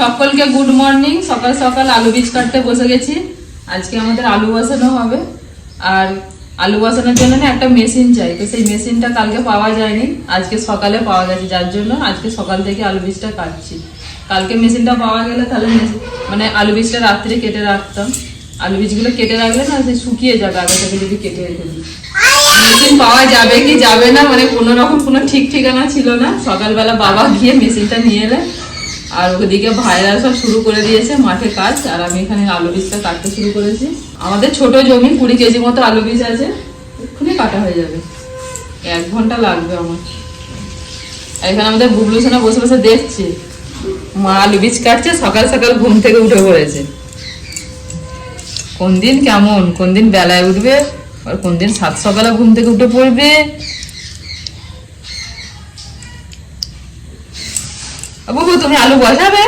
সকলকে good morning সকাল সকাল আলু বীজ কাটতে বসে গেছি। আজকে আমাদের আলু বসানো হবে। আর আলু বসানোর জন্য না একটা মেশিন চাই, তো সেই মেশিনটা কালকে পাওয়া যায়নি। আজকে সকালে পাওয়া গেছে, যার জন্য আজকে সকাল থেকে আলু বীজটা কাটছি। কালকে মেশিনটা পাওয়া গেলে তাহলে মানে আলু বীজটা রাত্রে কেটে রাখতাম। আলু বীজগুলো কেটে রাখলে না সে শুকিয়ে যাবে, আগে থেকে যদি কেটে রেখে দিই। মেশিন পাওয়া যাবে কি যাবে না মানে কোনো রকম কোনো ঠিক ঠিকানা ছিল না। সকালবেলা বাবা গিয়ে মেশিনটা নিয়ে এলে। আর ওদিকে ভাইরা সব শুরু করে দিয়েছে মাঠে কাজ, আর আমি এখানে আলু বীজটা কাটতে শুরু করেছি। আমাদের ছোট জমি, কুড়ি কেজি মতো আলু বীজ আছে, এক্ষুনি কাটা হয়ে যাবে। এক ঘণ্টা লাগবে আমার। এখানে আমাদের বুবলু সোনা বসে বসে দেখছে। মা আলু বীজ কাটছে, সকাল সকাল ঘুম থেকে উঠে পড়েছে। কোন দিন কেমন? কোন দিন বেলায় উঠবে? আর কোন দিন সাত সকালে ঘুম থেকে উঠে পড়বে বাবু তুমি আলু বসাবে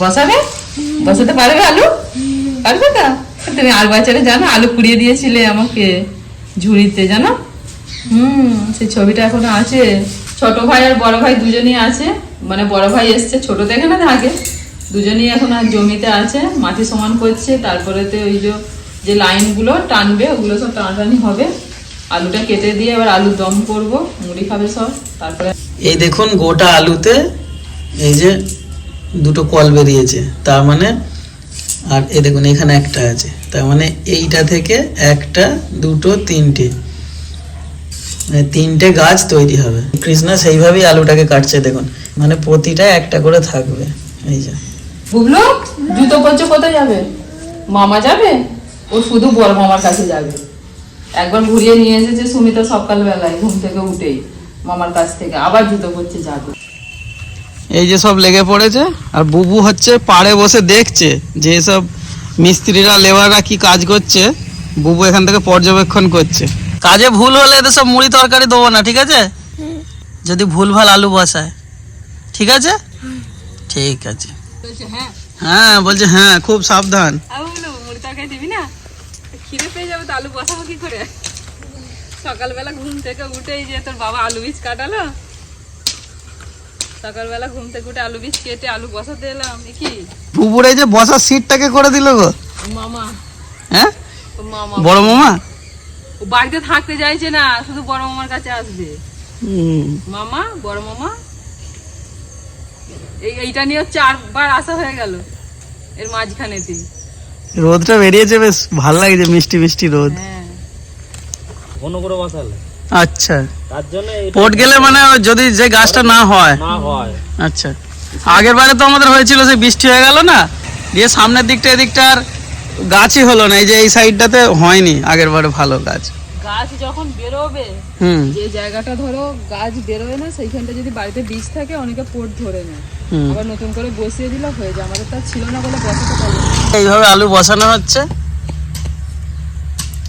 বসাবে? বসাতে পারবে আলু? পারবে তা? তুমি আর বাচ্চারা জানো, আলু কুড়িয়ে দিয়েছিলে আমাকে ঝুড়িতে, জানো? হুম, সেই ছবিটা এখনও আছে। ছোট ভাই আর বড় ভাই দুজনই আছে। মানে বড় ভাই এসছে, ছোট থেকে না থাকে দুজনই এখন আর জমিতে আছে, মাটি সমান করছে। তারপরেতে ওই যে যে লাইনগুলো টানবে, ওগুলো সব টানাটানি হবে। আলুটা কেটে দিয়ে এবার আলু দম করব, মুড়ি খাবে সব, তারপরে এই দেখুন গোটা আলুতে, এই যে দুটো কল বেরিয়েছে। তার মানে আর এই দেখুন, এখানে একটা আছে। তার মানে এইটা থেকে একটা, দুটো, তিনটে। মানে তিনটে গাছ তৈরি হবে। কৃষ্ণা সেইভাবেই আলুটাকে কাটছে, দেখুন। মানে প্রতিটা একটা করে থাকবে। এই যে। বুবলু, জুতো পরছে কোথায় যাবে? মামা যাবে? ও শুধু বড় মামার কাছে যাবে। একবার ঘুরিয়ে নিয়ে এসেছে সুমিতা সকালবেলায়, ঘুম থেকে উঠেই, মামার কাছ থেকে। আবার জুতো পরছে যাবে এই যে সব লেগে পড়েছে আর বুবু হচ্ছে পাড়ে বসে দেখছে যে সব মিস্ত্রিরা লেবাররা কি কাজ করছে। বুবু এখান থেকে পর্যবেক্ষণ করছে। কাজে ভুল হলে এদের সব মুড়ি তরকারি দেবো না ঠিক আছে? যদি ভুল ভালো আলু বসায়। ঠিক আছে? ঠিক আছে। হ্যাঁ। হ্যাঁ বলছে হ্যাঁ খুব সাবধান। সকালবেলা ঘুম থেকে উঠেই যে তোর বাবা আলু বীজ কাটালো সকালবেলা ঘুম থেকে উঠে আলু বীজ কেটে আলু বসাতে এলাম কি? বুবুর যে বসার সিটটাকে করে দিল গো। মামা। হ্যাঁ? মামা। বড় মামা? ও বাড়িতে থাকতে চাইছে না শুধু বড় মামার কাছে আসবে। মামা বড় মামা? এই এইটা নিয়ে চারবার আসা হয়ে গেল এর মাঝখানেতে। রোদটা বেরিয়েছে বেশ ভালো লাগছে মিষ্টি মিষ্টি রোদ। হ্যাঁ। ঘন করে বসালে। আচ্ছা। তার জন্য পট গেলে মানে যদি যে গাছটা না হয়। না হয়। আচ্ছা। আগের বারে তো আমাদের হয়েছিল সেই বৃষ্টি হয়ে গেল না? দিয়ে সামনের দিকটা এদিকটা আর গাছই হলো না। এই যে এই সাইডটাতে হয়নি আগের বারে ভালো গাছ। গাছ যখন বেরোবে হুম। যে জায়গাটা ধরো গাছ বেরোবে না সেইখানটা যদি বাড়িতে বীজ থাকে অনেকে পোট ধরে নেয়। আবার নতুন করে বসিয়ে দিলে হয়ে যায়। আমাদের তার ছিল না বলে বসাতে পারব এইভাবে আলু বসানো হচ্ছে।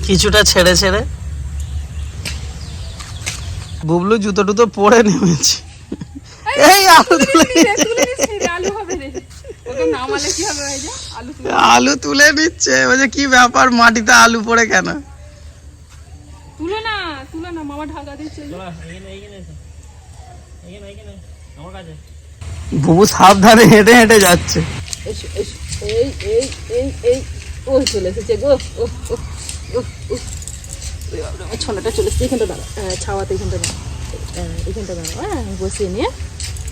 কিছুটা ছেড়ে ছেড়ে। বুবলু জুতো টুতো পরে নেমেছে। এই আলু তুলে আলু হবে রে ওকে নামালে কি হবে ভাই আলু তুলে আলু তুলে নিচ্ছে বলছে কি ব্যাপার মাটিতে আলু পড়ে কেন? তুলে না তুলে না মামা ঢাকা দিচ্ছে। বুবু সাবধানে হেঁটে হেঁটে যাচ্ছে। এই এই এই এই ও চলে এসেছে গো ও ও ও বাবা, ছোলাটা চলে এসেছে এখানটা দাঁড়া ছাওয়াতে এখানটা দাঁড়া এখানটা দাঁড়া হ্যাঁ বসিয়ে নিয়ে।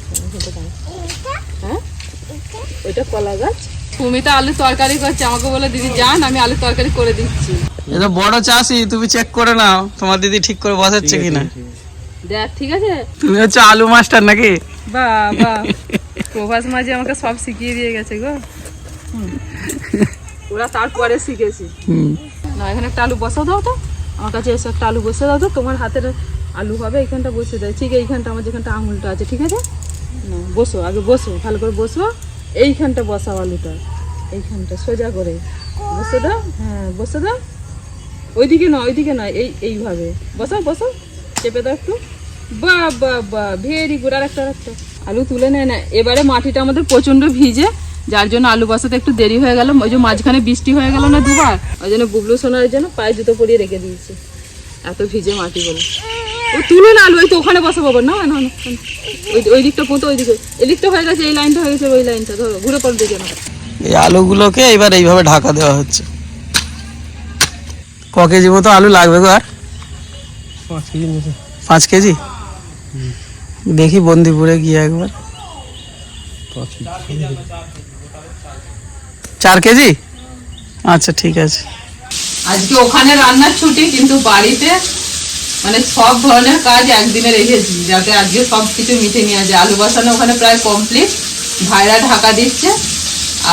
হ্যাঁ, এখানটা দাঁড়া হ্যাঁ? ওইটা কলা গাছ। তুমি তো আলু তরকারি করছে আমাকে বলে দিদি যান আমি আলু তরকারি করে দিচ্ছি। এটা বড় চাষি তুমি চেক করে নাও তোমার দিদি ঠিক করে বসাচ্ছে কিনা। দেখ ঠিক আছে? তুমি হচ্ছে আলু মাস্টার নাকি? বা বা প্রভাস মাঝে আমাকে সব শিখিয়ে দিয়ে গেছে গো। হুম। ওরা তারপরে শিখেছি। না এখানে একটা আলু বসা দাও তো। আমার কাছে এসে একটা আলু বসে দাও তো, তোমার হাতের আলু হবে, এইখানটা বসে দেয় ঠিক এইখানটা আমার যেখানটা আঙুলটা আছে, ঠিক আছে? না, বসো, আগে বসো, ভালো করে বসো। এইখানটা বসাও আলুটা। এইখানটা সোজা করে। বসে দাও হ্যাঁ বসে দাও ওইদিকে নয় ওইদিকে নয়, এই, এইভাবে। বসাও বসাও চেপে দাও একটু। বা বা বা ভেরি গুড আর একটা আর একটা আলু তুলে নেয় না। এবারে মাটিটা আমাদের প্রচণ্ড ভিজে যার জন্য আলু বসাতে একটু দেরি হয়ে গেল। ওই যে মাঝখানে বৃষ্টি হয়ে গেল না দুবার ওই জন্য বুবলু সোনার জন্য পায়ে জুতো পরিয়ে রেখে দিয়েছে। এত ভিজে মাটি বলে। ও ও তুলে না আলু ওই তো ওখানে বসে বাবা না না না। ওই ওই দিকটা পৌঁছে ওই দিকে এদিকটা হয়ে গেছে এই লাইনটা হয়ে গেছে ওই লাইনটা। ধরো ঘুরে পড়ে দিকে না এই আলুগুলোকে এবার এইভাবে ঢাকা দেওয়া হচ্ছে। ক কেজি মতো আলু লাগবে গো আর? পাঁচ কেজি মতো। পাঁচ কেজি? দেখি বন্দিপুরে গিয়ে একবার। পাঁচ কেজি। চার কেজি? আচ্ছা ঠিক আছে। আজকে ওখানে রান্নার ছুটি কিন্তু বাড়িতে মানে সব ধরনের কাজ একদিনে রেখেছি যাতে আজকে সব কিছু মিটে নিয়ে যায়। আলু বসানো ওখানে প্রায় কমপ্লিট ভাইরা ঢাকা দিচ্ছে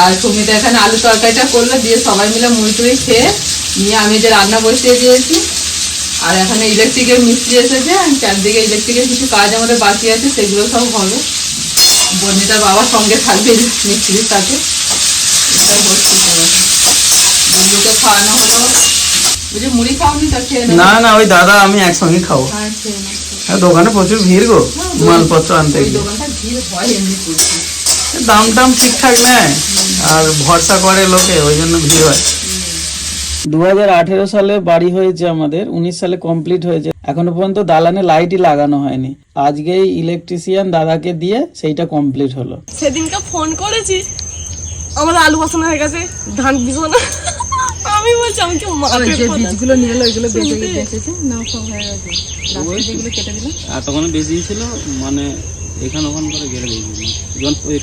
আর সুমিতা এখানে আলু তরকারিটা করল দিয়ে সবাই মিলে মুড়ি টুড়ি খেয়ে নিয়ে আমি যে রান্না বসিয়ে দিয়েছি। আর এখানে ইলেকট্রিকের মিস্ত্রি এসেছে চারদিকে ইলেকট্রিকের কিছু কাজ আমাদের বাকি আছে সেগুলো সব হবে। বর্ণিতার বাবার সঙ্গে থাকবে মিস্ত্রির সাথে। এটা হচ্ছে সবার। বন্ধুকে খাওয়ানো হলো বুঝি মুড়ি খাওনি তা খেয়ে না না ওই দাদা আমি একসঙ্গে খাব। হ্যাঁ দোকানে প্রচুর ভিড় গো মালপত্র আনতে গিয়ে। দাম টাম ঠিকঠাক নেয় আর ভরসা করে লোকে ওই জন্য ভিড় হয়। দু হাজার আঠেরো সালে বাড়ি হয়েছে আমাদের উনিশ সালে কমপ্লিট হয়েছে। এখনও পর্যন্ত দালানে লাইটই লাগানো হয়নি। আজকেই ইলেকট্রিশিয়ান দাদাকে দিয়ে সেইটা কমপ্লিট হলো। সেদিনকে ফোন করেছি আমার আলু বসানো হয়ে গেছে ধান দিব আমি বলছি আমাকে মারা যে বীজগুলো নিয়ে এলো ওইগুলো বেঁচে বেঁচেছে না সব হয়ে গেছে। আর যেগুলো কেটে দিলাম। তখন বেশি ছিল মানে এখান ওখান করে গেলে দিয়েছি। যখন ওই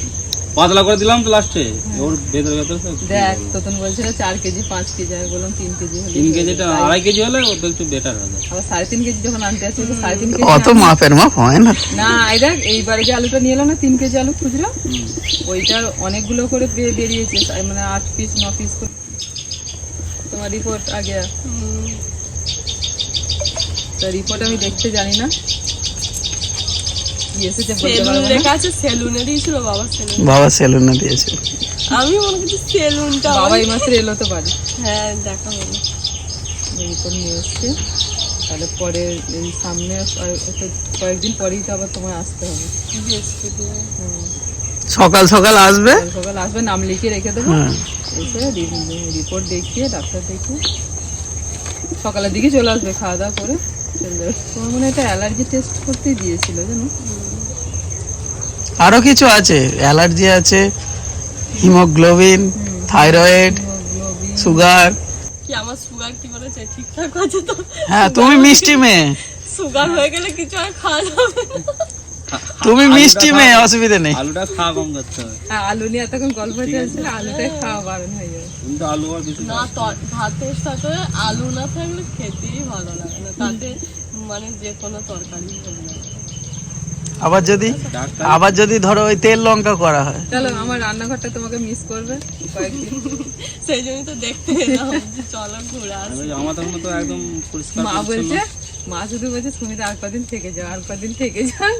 পাতলা করে দিলাম তো লাস্টে ওর ভেতরে ভেতরে দেখ তোতন বলছিল চার কেজি পাঁচ কেজি আমি বললাম তিন কেজি হলে তিন কেজিটা আড়াই কেজি হলে ওটা একটু বেটার হবে। আবার সাড়ে তিন কেজি যখন আনতে আসছে তো সাড়ে তিন কেজি অত মাপের মাপ হয় না। না এই দেখ এইবারে যে আলুটা নিয়ে এলো না তিন কেজি আলু খুচরা ওইটার অনেকগুলো করে বেরিয়েছে তাই মানে আট পিস ন পিস করে। তোমার রিপোর্ট আগে তো রিপোর্ট আমি দেখতে জানি না। এসেছে সেলুন না। লেখা আছে সেলুনে দিয়েছিল বাবা সেলুন বাবা সেলুনে দিয়েছিল। আমি মনে করছি সেলুনটা বাবা এই মাসে এলো তো বাড়ি হ্যাঁ দেখা হলো। রিপোর্ট নিয়ে এসছে। তাহলে পরে এই সামনে কয়েকদিন পরেই তো আবার তোমায় আসতে হবে। সকাল সকাল আসবে? সকাল আসবে নাম লিখিয়ে রেখে দেবো। হ্যাঁ। এসে রিপোর্ট দেখিয়ে ডাক্তার দেখিয়ে। সকালের দিকে চলে আসবে খাওয়া দাওয়া করে। তোমার মনে হয় একটা অ্যালার্জি টেস্ট করতেই দিয়েছিল জানো? আরও কিছু আছে। অ্যালার্জি আছে হিমোগ্লোবিন থাইরয়েড সুগার। কি আমার সুগার কি বলেছে? ঠিকঠাক আছে তো? হ্যাঁ তুমি মিষ্টি মেয়ে। সুগার হয়ে গেলে কিছু আর খাওয়া যাবে তুমি মিষ্টি মেয়ে অসুবিধা নেই। আলুটা খাওয়া কম করতে হবে। হ্যাঁ আলু নিয়ে এতক্ষণ গল্প চলছিল আলুটাই খাওয়া বারণ হয়ে যাবে। কিন্তু আলু আর বেশি না তর- ভাতের সাথে আলু না থাকলে খেতেই ভালো লাগে না। তাতে মানে যে কোনো তরকারি ভালো লাগে আবার যদি আবার যদি ধরো ওই তেল লঙ্কা করা হয়। চলো আমার রান্নাঘরটা তোমাকে মিস করবে। সেই জন্যই তো দেখতে এলাম যে চলো ঘুরে আসি। আমার তখন তো একদম পরিষ্কার মা বলছে মা শুধু বলছে সুমিতা আর কদিন থেকে যাও আর কদিন থেকে যাও।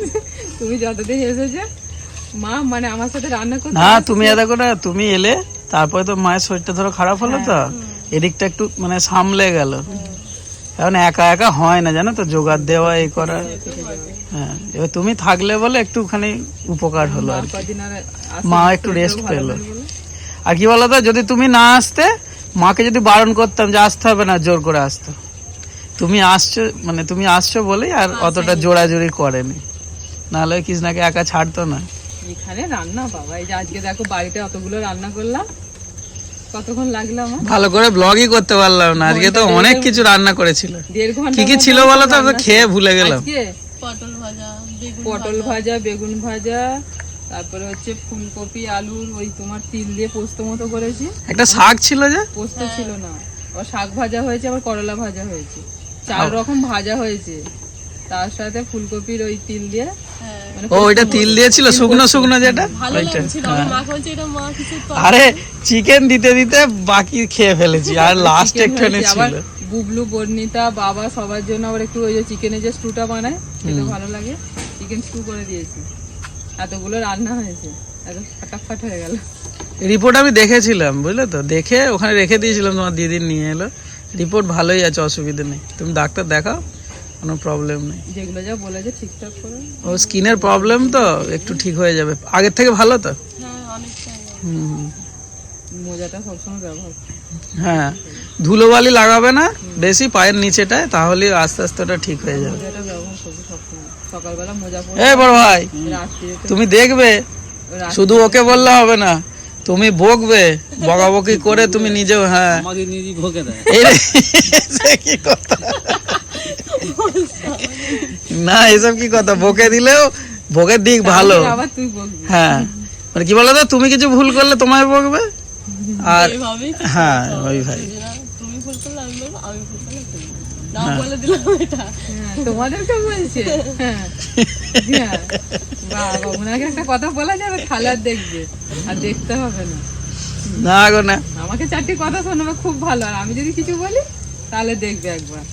তুমি যতদিন এসেছ মা মানে আমার সাথে রান্না করতে না তুমি এ দেখো না তুমি এলে তারপরে তো মায়ের শরীরটা ধরো খারাপ হলো তো। এদিকটা একটু মানে সামলে গেল। কারণ একা একা হয় না জানো তো? জোগাড় দেওয়া এই করা। হ্যাঁ এবার তুমি থাকলে বলে একটুখানি উপকার হলো আর মা একটু রেস্ট পেল। আর কি বলতো যদি তুমি না আসতে মাকে যদি বারণ করতাম যে আসতে হবে না জোর করে আসতো। তুমি আসছো মানে তুমি আসছো বলেই আর অতটা জোড়াজোড়ি করেনি। নাহলে কৃষ্ণাকে একা ছাড়তো না। এখানে রান্না বাবা এই যে আজকে দেখো বাড়িতে অতগুলো রান্না করলাম। কতক্ষণ লাগল আমার? ভালো করে ব্লগই করতে পারলাম না। আজকে তো অনেক কিছু রান্না করেছিল। কি কি ছিল বলো তো? আমি খেয়ে ভুলে গেলাম। পটল ভাজা পটল ভাজা বেগুন ভাজা তারপরে হচ্ছে ফুলকপি আলুর ওই তোমার তিল দিয়ে পোস্ত মতো করেছি। একটা শাক ছিল যে? পোস্ত ছিল না। আবার শাক ভাজা হয়েছে আবার করলা ভাজা হয়েছে। চার রকম ভাজা হয়েছে। তার সাথে ফুলকপির ওই তিল দিয়ে হ্যাঁ ও ওইটা তিল দিয়েছিল শুকনো শুকনো যেটা? এটা তো আরে চিকেন দিতে দিতে বাকি খেয়ে ফেলেছি আর লাস্ট chicken একটুখানি ছিল আবার বুবলু বর্ণিতা বাবা সবার জন্য আবার একটু ওই যে চিকেনের যে স্টুটা বানায় খেতে ভালো লাগে। চিকেন স্টু করে দিয়েছি। এতগুলো রান্না হয়েছে। এত ফাটাফাট হয়ে গেল। রিপোর্ট আমি দেখেছিলাম বুঝলে তো? দেখে ওখানে রেখে দিয়েছিলাম তোমার দিদি নিয়ে এলো। রিপোর্ট ভালোই আছে অসুবিধা নেই। তুমি ডাক্তার দেখাও। কোনো প্রবলেম নেই। যেগুলো যা বলেছে ঠিকঠাক করে। ও স্কিনের প্রবলেম তো একটু ঠিক হয়ে যাবে। আগের থেকে ভালো তো? হ্যাঁ অনেকটাই হুম মোজাটা সবসময় ব্যবহার হ্যাঁ ধুলোবালি লাগাবে না বেশি পায়ের নিচেটায় তাহলে আস্তে আস্তে ওটা ঠিক হয়ে যাবে। সকালবেলা মোজা এই বড় ভাই তুমি দেখবে শুধু ওকে বললে হবে না তুমি বকবে বকাবকি করে তুমি নিজেও হ্যাঁ। আমাকে নিজেই ভোগে দেয়। কি কথা। না এসব কি কথা? বকে দিলেও বকের দিক ভালো। আবার তুই বলবি হ্যাঁ। মানে কি বলতো? তুমি কিছু ভুল করলে তোমায় বকবে? আর হ্যাঁ ওই ভাই। হ্যাঁ। বলে দিলাম এটা। হ্যাঁ, তোমাদেরকে বলছে। হ্যাঁ। বাবা ওনাকে একটা কথা বলা যাবে তাহলে আর দেখবে। আর দেখতে হবে না। না গো না। আমাকে চারটি কথা শোনাবে খুব ভালো। আর আমি যদি কিছু বলি তাহলে দেখবে একবার।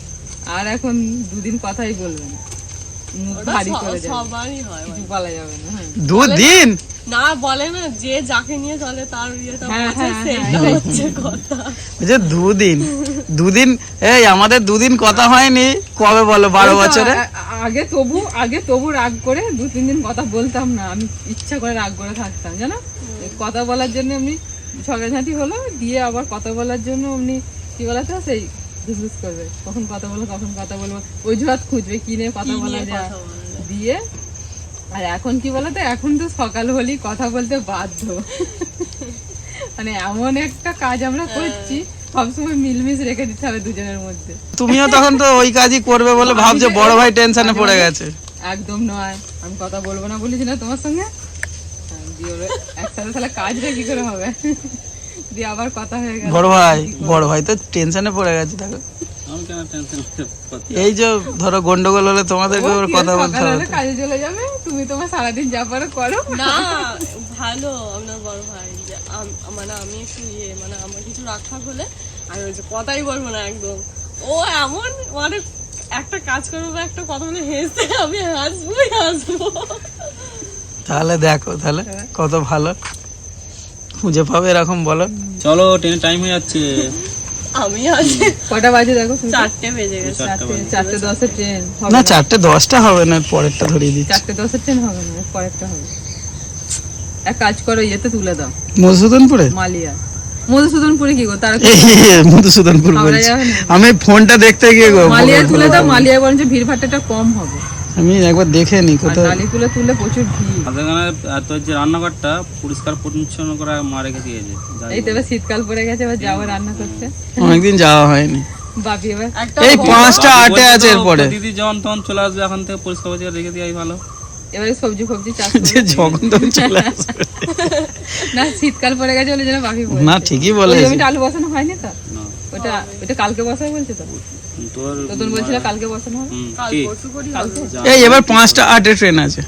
আর এখন দুদিন কথাই বলবে না। মুখ ভারী করে যাবে সবারই হয় কিছু বলা যাবে না। হ্যাঁ দুদিন? না বলে না যে যাকে নিয়ে চলে তার ইয়েটা হ্যাঁ, বোঝে হ্যাঁ, সেইটা হচ্ছে কথা। যে দুদিন দুদিন এই আমাদের দুদিন কথা হয়নি কবে বলো বারো বছরে? আগে তবু আগে তবু রাগ করে দু তিন দিন কথা বলতাম না। আমি ইচ্ছা করে রাগ করে থাকতাম জানো? কথা বলার জন্য এমনি ঝগড়াঝাঁটি হলো দিয়ে আবার কথা বলার জন্য এমনি কি বলাতে সেই করবে কখন কথা বলব কখন কথা বলব। অজুহাত খুঁজবে কি নিয়ে কথা বলা যায়। দিয়ে আর এখন কি বলতো এখন তো সকাল হলেই কথা বলতে বাধ্য। মানে এমন একটা কাজ আমরা করছি সবসময় মিলমিশ রেখে দিতে হবে দুজনের মধ্যে। তুমিও তখন তো ওই কাজই করবে বলে ভাবছ বড় ভাই টেনশনে পড়ে গেছে। একদম নয়। আমি কথা বলব না বলেছি না তোমার সঙ্গে? হ্যাঁ, একসাথে তাহলে কাজটা কি করে হবে? দিয়ে আবার কথা হয়ে গেল। বড় ভাই বড় ভাই তো টেনশনে পড়ে গেছে দেখো। আমি কেন টেনশন করতে এই যে ধরো গন্ডগোল হলে তোমাদেরকে ও ওর কথা বলতে হবে। কাজে চলে যাবে? তুমি তোমার সারাদিন যা পারো করো। না ভালো আপনার বড় ভাই। আম- মানে আমি একটু ইয়ে মানে আমার কিছু রাখা হলে আমি হচ্ছে কথাই বলব না একদম। ও এমন মানে একটা কাজ করব বা একটা কথা বলে হেসে আমি হাসবোই হাসবো। তাহলে দেখো তাহলে কত ভালো। খুঁজে পাবে এরকম বলো। চলো ট্রেনের টাইম হয়ে যাচ্ছে। আমি হাসি কটা বাজে দেখো চারটে বেজে গেছে। চারটে চারটে ট্রেন। না না। চারটে দশটা হবে না পরেরটা ধরিয়ে দিচ্ছি। চারটে দশের ট্রেন হবে না পরেরটা হবে। এক কাজ করো ইয়েতে তুলে দাও। মধুসূদনপুরে? মালিয়া। মধুসূদনপুরে কি গো? তার মধুসূদনপুর বলছি? আমি ফোনটা দেখতে গিয়ে গো মালিয়া তুলে দাও মালিয়া বরঞ্চ ভিড় ভাট্টাটা কম হবে। আমি একবার দেখে নি কোথাও। তুলে তুলে প্রচুর ভিড়। তোর যে রান্নাঘরটা পরিষ্কার পরিচ্ছন্ন করে মা রেখে দিয়েছে এই তো শীতকাল পড়ে গেছে এবার যাব রান্না করতে। অনেকদিন যাওয়া হয়নি। এই পাঁচটা আটে আছে এরপরে। দিদি যখন তখন চলে আসবে এখন থেকে পরিষ্কার পরিষ্কার রেখে দিয়ে ভালো। এবারে সবজি ফবজি চাষ যখন তখন চলে আসবে। না শীতকাল পড়ে গেছে বলে যেন বাপি না ঠিকই জমিটা আলু বসানো হয়নি তো? না। ওটা ওটা কালকে বসাবে বলছে তো? তোর বলছিল কালকে বসানো হবে? কাল পরশু করি কালকে এই এবার পাঁচটা আটে ট্রেন আছে।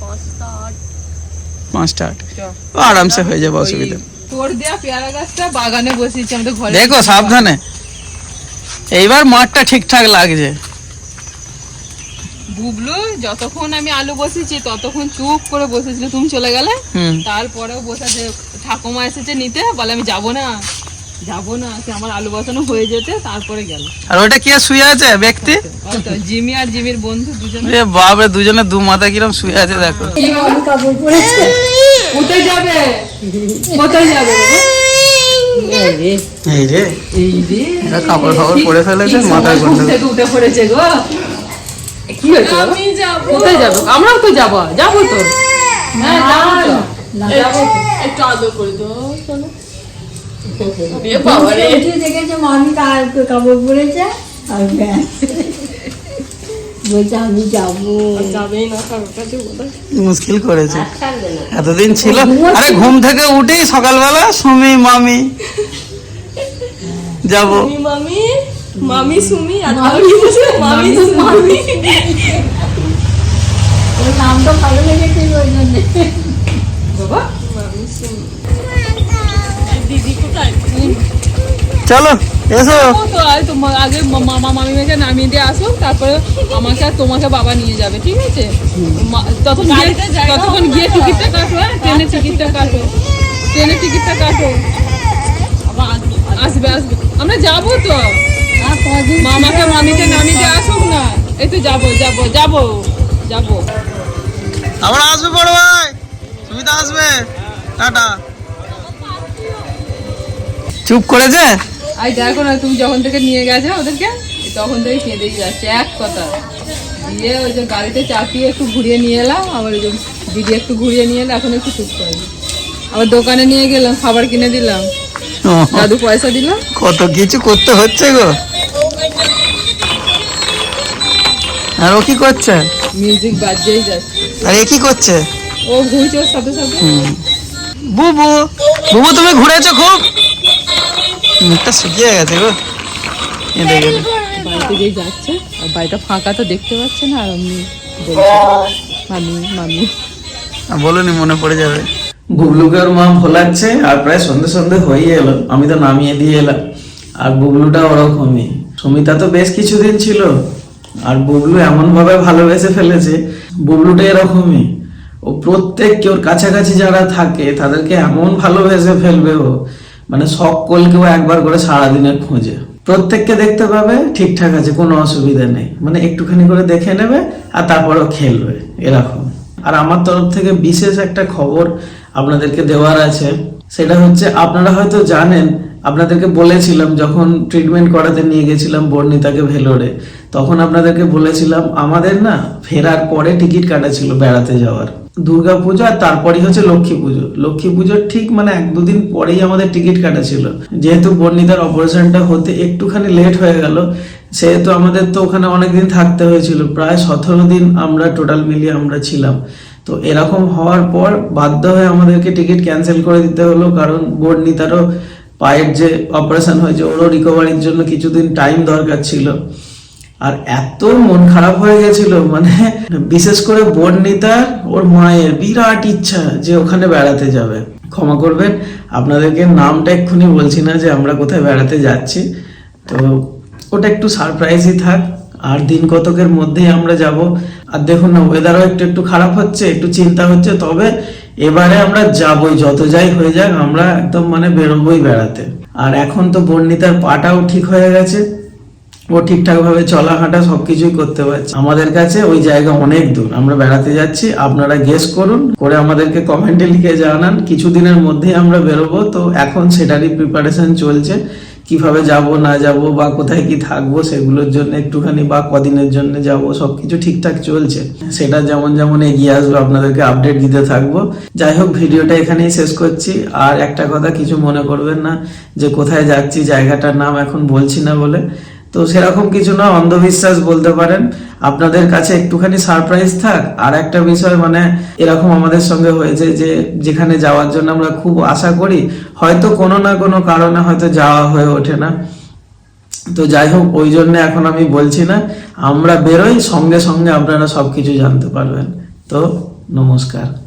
পাঁচটা আট। পাঁচটা আট। চ। ও আরামসে হয়ে যাবে অসুবিধা। তোর দেয়া পেয়ারা গাছটা বাগানে বসিয়েছি আমাদের ঘরে দেখো সাবধানে। এইবার মাঠটা ঠিকঠাক লাগছে। বুবলু যতক্ষণ আমি আলু বসেছি ততক্ষণ চুপ করে বসেছিল। তুমি চলে গেলে? হুম। তারপরেও বসেছে। ঠাকুমা এসেছে নিতে বলে আমি যাব না। যাব না কি আমার আলু বসানো হয়ে যেতে তারপরে গেল। আর ওটা কি আর শুয়ে আছে ব্যক্তি? জিমি আর জিমির বন্ধু দুজনে। বাপরে দুজনে দু মাথা কিরম শুয়ে আছে দেখো। কোথায় যাবে? কোথায় যাবে কাপড় ফাপড় পরে ফেলেছে মাথায় উঠে পড়েছে গো। কি হয়েছে কোথায় যাব? আমরাও তো যাব যাব তো। হ্যাঁ যাব। একটু আদর করে দাও দেখেছে মামি কার কাপড় পরেছে? আর ব্যাস। বলছে আমি যাব। যাবেই না কারোর কাছে বলে মুশকিল করেছে। এতদিন ছিল। আরে ঘুম থেকে উঠেই সকালবেলা সুমি মামি। যাব। মামি মামি মামি সুমি আর মামি মামি মামি ওর নামটা ভালো লেগেছে ওই জন্যে। বাবা চলো এসো। আর তোমার আগে মামা মামিমাকে নামিয়ে দিয়ে আসো তারপরে আমাকে আর তোমাকে বাবা নিয়ে যাবে ঠিক আছে? তখন ততক্ষণ গিয়ে টিকিটটা কাটো হ্যাঁ? ট্রেনের টিকিটটা কাটো। ট্রেনের টিকিটটা কাটো। আসবে আসবে। আমরা যাব তো। মামাকে মামিকে নামিয়ে দিয়ে আসুক না। এই তো যাব যাব যাব যাব। আবার আসবে বড় ভাই। তুমি তো আসবে। টাটা। চুপ করেছে? আর দেখো না তুমি যখন থেকে নিয়ে গেছো ওদেরকে তখন থেকে কেঁদেই যাচ্ছে এক কথা। দিয়ে ওই যে গাড়িতে চাপিয়ে একটু ঘুরিয়ে নিয়ে এলাম আবার ওই যে দিদি একটু ঘুরিয়ে নিয়ে এলো এখন একটু চুপ করে আবার দোকানে নিয়ে গেলাম খাবার কিনে দিলাম। দাদু পয়সা দিল। কত কিছু করতে হচ্ছে গো। আর ও কি করছে? মিউজিক বাজছেই যাচ্ছে। আর এ কি করছে? ও ঘুরছে ওর সাথে সাথে। বুবু বুবু তুমি ঘুরেছো খুব? মুখটা শুকিয়ে গেছে গো। বাড়িতে যেই যাচ্ছে। আর বাড়িটা ফাঁকা তো দেখতে পাচ্ছে না আর অমনি মামি মামি। বলুনি মনে পড়ে যাবে। বুবলুকে ওর মা ভোলাচ্ছে আর প্রায় সন্ধে সন্ধে হয়ে এলো। আমি তো নামিয়ে দিয়ে এলাম। আর বুবলুটা ওরকমই। সুমিতা তো বেশ কিছুদিন ছিল আর বুবলু এমন ভাবে ভালোবেসে ফেলেছে বুবলুটা এরকমই। ও প্রত্যেককে ওর কাছাকাছি যারা থাকে তাদেরকে এমন ভালোবেসে ফেলবে ও। মানে সকলকেও একবার করে সারাদিনের খোঁজে। প্রত্যেককে দেখতে পাবে, ঠিকঠাক আছে, কোনো অসুবিধা নেই। মানে একটুখানি করে দেখে নেবে আর তারপরও খেলবে, এরকম। আর আমার তরফ থেকে বিশেষ একটা খবর আপনাদেরকে দেওয়ার আছে। সেটা হচ্ছে, আপনারা হয়তো জানেন, আপনাদেরকে বলেছিলাম যখন ট্রিটমেন্ট করাতে নিয়ে গেছিলাম বর্ণিতাকে ভেলোরে, তখন আপনাদেরকে বলেছিলাম, আমাদের না ফেরার পরে টিকিট কাটা ছিল বেড়াতে যাওয়ার। দুর্গা পুজো আর তারপরেই হচ্ছে লক্ষ্মী পুজো। লক্ষ্মী পুজোর ঠিক মানে এক দুদিন পরেই আমাদের টিকিট কাটা ছিল যেহেতু বর্ণিতার অপারেশনটা হতে একটুখানি লেট হয়ে গেল, সেহেতু আমাদের তো ওখানে অনেকদিন থাকতে হয়েছিল। প্রায় সতেরো দিন আমরা টোটাল মিলিয়ে আমরা ছিলাম। তো এরকম হওয়ার পর বাধ্য হয়ে আমাদেরকে টিকিট ক্যান্সেল করে দিতে হলো, কারণ বর্ণিতারও পায়ের যে অপারেশন হয়েছে ওরও রিকভারির জন্য কিছুদিন টাইম দরকার ছিল। আর এত মন খারাপ হয়ে গেছিল মানে বিশেষ করে বর্ণিতার ওর মায়ের বিরাট ইচ্ছা যে ওখানে বেড়াতে যাবে। ক্ষমা করবেন, আপনাদেরকে নামটা এক্ষুনি বলছি না যে আমরা কোথায় বেড়াতে যাচ্ছি। তো ওটা একটু সারপ্রাইজই থাক, আর দিন কতকের মধ্যেই আমরা যাব। আর দেখুন না ওয়েদারও একটু একটু খারাপ হচ্ছে, একটু চিন্তা হচ্ছে, তবে এবারে আমরা যাবই, যত যাই হয়ে যাক, আমরা একদম মানে বেরোবই বেড়াতে। আর এখন তো বর্ণিতার পাটাও ঠিক হয়ে গেছে। ও ঠিকঠাক ভাবে চলা হাঁটা সবকিছুই করতে পারছে। আমাদের কাছে ওই জায়গা অনেক দূর। আমরা বেড়াতে যাচ্ছি, আপনারা গেস করুন, করে আমাদেরকে কমেন্টে লিখে জানান। কিছুদিনের মধ্যেই আমরা বেরোবো, তো এখন সেটারই প্রিপারেশন চলছে। কীভাবে যাব, না যাব, বা কোথায় কি থাকব, সেগুলোর জন্য একটুখানি, বা কদিনের জন্য যাব, সবকিছু ঠিকঠাক চলছে। সেটা যেমন যেমন এগিয়ে আসবে, আপনাদেরকে আপডেট দিতে থাকব। যাই হোক, ভিডিওটা এখানেই শেষ করছি। আর একটা কথা, কিছু মনে করবেন না যে কোথায় যাচ্ছি, জায়গাটার নাম এখন বলছি না বলে। তো সেরকম কিছু না, অন্ধবিশ্বাস বলতে পারেন। আপনাদের কাছে একটুখানি সারপ্রাইজ থাক, আর একটা বিষয় মানে এরকম আমাদের সঙ্গে হয়েছে যে, যেখানে যাওয়ার জন্য আমরা খুব আশা করি, হয়তো কোনো না কোনো কারণে হয়তো যাওয়া হয়ে ওঠে না। তো যাই হোক, ওই জন্য এখন আমি বলছি না, আমরা বেরোই, সঙ্গে সঙ্গে আপনারা সবকিছু জানতে পারবেন। তো নমস্কার।